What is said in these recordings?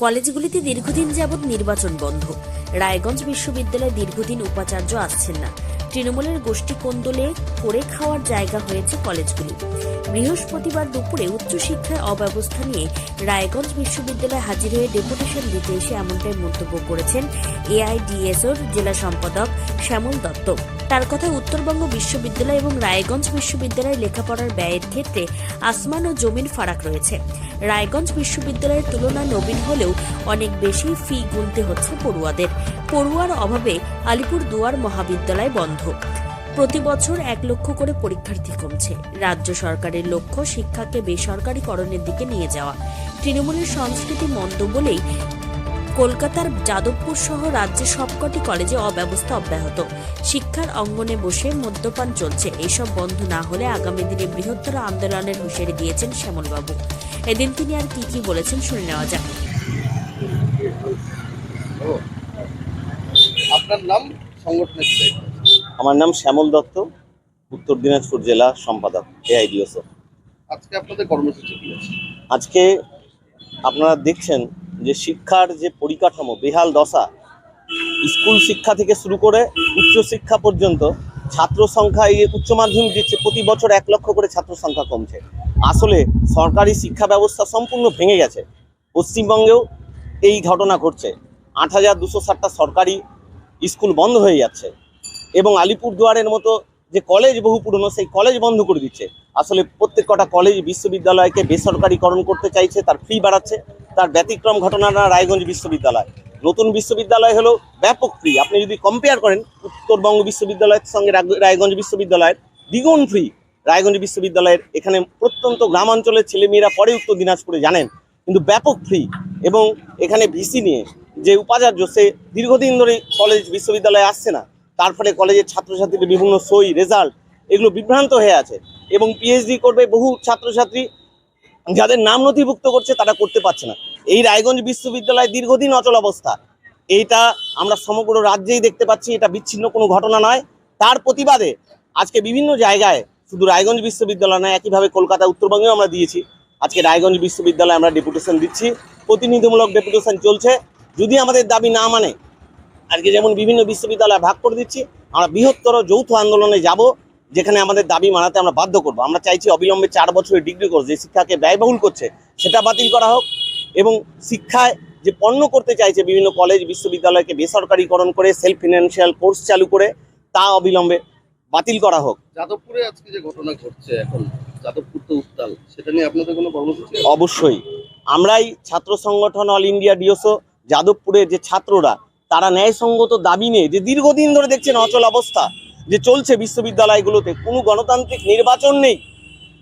কলেজগুলিতে দীর্ঘদিন যাবৎ নির্বাচন বন্ধ। রায়গঞ্জ বিশ্ববিদ্যালয়ে দীর্ঘদিন উপাচার্য আসছেন না। তৃণমূলের গোষ্ঠী কোন্দলে করে খাওয়ার জায়গা হয়েছে কলেজগুলি। বৃহস্পতিবার দুপুরে উচ্চশিক্ষায় অব্যবস্থা নিয়ে রায়গঞ্জ বিশ্ববিদ্যালয়ে হাজির হয়ে ডেপুটেশন দিতে এসে এমনটাই মন্তব্য করেছেন এআইডিএসওর জেলা সম্পাদক শ্যামল দত্ত। তার কথায় উত্তরবঙ্গ বিশ্ববিদ্যালয় এবং রায়গঞ্জ বিশ্ববিদ্যালয়ে লেখাপড়ার ব্যয়ের ক্ষেত্রে আসমান ও জমির ফারাক রয়েছে। রায়গঞ্জ বিশ্ববিদ্যালয়ের তুলনায় নবীন হলেও অনেক বেশি ফি গুনতে হচ্ছে পড়ুয়াদের। পড়ুয়ার অভাবে আলিপুর দুয়ার মহাবিদ্যালয় বন্ধ। প্রতি বছর এক লক্ষ করে পরীক্ষার্থী কমছে। রাজ্য সরকারের লক্ষ্য শিক্ষাকে বেসরকারীকরণের দিকে নিয়ে যাওয়া। তৃণমূলের সংস্কৃতি মন্দ বলেই কলকাতার যাদবপুর সহ রাজ্যের সবকটি কলেজে অব্যবস্থা অব্যাহত। শিক্ষার অঙ্গনে বসে মদ্যপান চলছে। এসব বন্ধ না হলে আগামী দিনে বৃহত্তর আন্দোলনের হুঁশিয়ারি দিয়েছেন শ্যামলবাবু। এদিন তিনি আর কি কি বলেছেন শুনে নেওয়া যাক। আপনার নাম সংগঠনের। আমার নাম শ্যামল দত্ত উত্তর দিনাজপুর জেলা সম্পাদক এআইডিওসো আজকে আপনাদের কর্মসূচি কি আছে? আজকে আপনারা দেখছেন যে শিক্ষার যে পরিকাঠামো বেহাল দশা স্কুল শিক্ষা থেকে শুরু করে উচ্চ শিক্ষা পর্যন্ত ছাত্র সংখ্যা এই উচ্চ মাধ্যমিক দিচ্ছে প্রতি বছর এক লক্ষ করে ছাত্র সংখ্যা কমছে। আসলে সরকারি শিক্ষা ব্যবস্থা সম্পূর্ণ ভেঙে গেছে। পশ্চিমবঙ্গেও এই ঘটনা ঘটছে। আট হাজার দুশো ষাটটা সরকারি স্কুল বন্ধ হয়ে যাচ্ছে। এবং আলিপুরদুয়ারের মতো যে কলেজ বহু পুরনো, সেই কলেজ বন্ধ করে দিচ্ছে। আসলে প্রত্যেক কটা কলেজ বিশ্ববিদ্যালয়কে বেসরকারিকরণ করতে চাইছে, তার ফি বাড়াচ্ছে, তার ব্যতিক্রম ঘটনা না রায়গঞ্জ বিশ্ববিদ্যালয়। নতুন বিশ্ববিদ্যালয় হলো ব্যাপক ফ্রি আপনি যদি কম্পেয়ার করেন, উত্তরবঙ্গ বিশ্ববিদ্যালয়ের সঙ্গে রায়গঞ্জ বিশ্ববিদ্যালয়ের দ্বিগুণ ফ্রি রায়গঞ্জ বিশ্ববিদ্যালয়ের এখানে প্রত্যন্ত গ্রামাঞ্চলের ছেলেমেয়েরা পরে উত্তর দিনাজপুরে জানেন, কিন্তু ব্যাপক ফ্রি এবং এখানে ভিসি নিয়ে যে উপাচার্য, সে দীর্ঘদিন ধরে কলেজ বিশ্ববিদ্যালয়ে আসছে না। তার ফলে কলেজের ছাত্রছাত্রীদের বিভিন্ন সই রেজাল্ট এগুলো বিভ্রান্ত হয়ে আছে এবং পিএইচডি করবে বহু ছাত্রছাত্রী যাদের নাম নথিভুক্ত করছে তারা করতে পারছে না। এই রায়গঞ্জ বিশ্ববিদ্যালয় দীর্ঘদিন অচল অবস্থা। এইটা আমরা সমগ্র রাজ্যেই দেখতে পাচ্ছি, এটা বিচ্ছিন্ন কোনো ঘটনা নয়। তার প্রতিবাদে আজকে বিভিন্ন জায়গায় শুধু রায়গঞ্জ বিশ্ববিদ্যালয় নয়, একইভাবে কলকাতা, উত্তরবঙ্গেও আমরা দিয়েছি। আজকে রায়গঞ্জ বিশ্ববিদ্যালয়ে আমরা ডেপুটেশন দিচ্ছি। প্রতিনিধিমূলক ডেপুটেশন চলছে। যদি আমাদের দাবি না মানে আজকে যেমন বিভিন্ন বিশ্ববিদ্যালয় ভাগ করে দিচ্ছি আমরা বৃহত্তর যৌথ আন্দোলনে যাব যেখানে আমাদের দাবি মানাতে আমরা বাধ্য করব। আমরা চাইছি অবিলম্বে চার বছরের ডিগ্রি কোর্স যে শিক্ষাকে ব্যয়বহুল করছে সেটা বাতিল করা হোক এবং শিক্ষায় যে পণ্য করতে চাইছে বিভিন্ন কলেজ বিশ্ববিদ্যালয়কে বেসরকারিকরণ করে সেলফ ফিনান্সিয়াল কোর্স চালু করে তা অবিলম্বে বাতিল করা হোক। যাদবপুরে আজকে যে ঘটনা ঘটছে এখন যাদবপুর তো উত্তাল সেটা নিয়ে আপনাদের কোনো কর্মসূচি অবশ্যই। আমরাই ছাত্র সংগঠন অল ইন্ডিয়া ডিওসো যাদবপুরের যে ছাত্ররা তারা ন্যায়সঙ্গত দাবি নিয়ে যে দীর্ঘদিন ধরে দেখছেন অচল অবস্থা, যে চলছে বিশ্ববিদ্যালয়গুলোতে, কোনো গণতান্ত্রিক নির্বাচন নেই।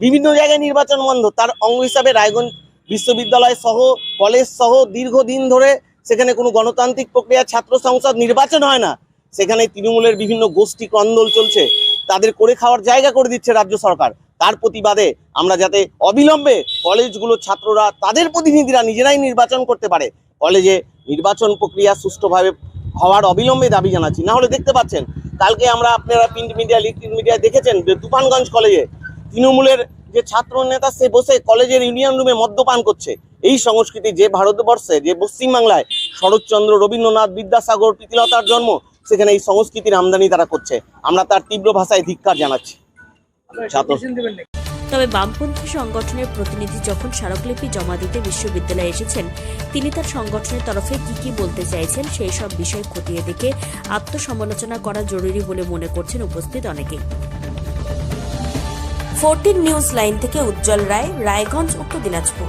বিভিন্ন জায়গায় নির্বাচন বন্ধ। তার অঙ্গ হিসাবে রায়গঞ্জ বিশ্ববিদ্যালয় সহ, কলেজ সহ দীর্ঘদিন ধরে সেখানে কোনো গণতান্ত্রিক প্রক্রিয়া, ছাত্র সংসদ নির্বাচন হয় না। সেখানে তৃণমূলের বিভিন্ন গোষ্ঠী কন্দল চলছে। তাদের করে খাওয়ার জায়গা করে দিচ্ছে রাজ্য সরকার। তার প্রতিবাদে আমরা যাতে অবিলম্বে কলেজগুলো ছাত্ররা, তাদের প্রতিনিধিরা নিজেরাই নির্বাচন করতে পারে। কলেজে নির্বাচন প্রক্রিয়া সুষ্ঠুভাবে হওয়ার অবিলম্বে দাবি জানাচ্ছি। না হলে দেখতে পাচ্ছেন কালকে আমরা আপনারা প্রিন্ট মিডিয়া ইলেকট্রিক মিডিয়ায় দেখেছেন যে তুফানগঞ্জ কলেজে তৃণমূলের যে ছাত্র নেতা সে বসে কলেজের ইউনিয়ন রুমে মদ্যপান করছে। এই সংস্কৃতি যে ভারতবর্ষে যে পশ্চিমবাংলায় শরৎচন্দ্র রবীন্দ্রনাথ বিদ্যাসাগর প্রীতিলতার জন্ম সেখানে এই সংস্কৃতির আমদানি তারা করছে। আমরা তার তীব্র ভাষায় ধিক্ষার জানাচ্ছি। ছাত্র তবে বামপন্থী সংগঠনের প্রতিনিধি যখন স্মারকলিপি জমা দিতে বিশ্ববিদ্যালয়ে এসেছেন, তিনি তার সংগঠনের তরফে কি কি বলতে চাইছেন সেই সব বিষয় খতিয়ে দেখে আত্মসমালোচনা করা জরুরি বলে মনে করছেন উপস্থিত অনেকেই। ফোরটিন নিউজ লাইন থেকে উজ্জ্বল রায়, রায়গঞ্জ, উত্তর দিনাজপুর।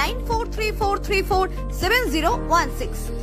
9434347016.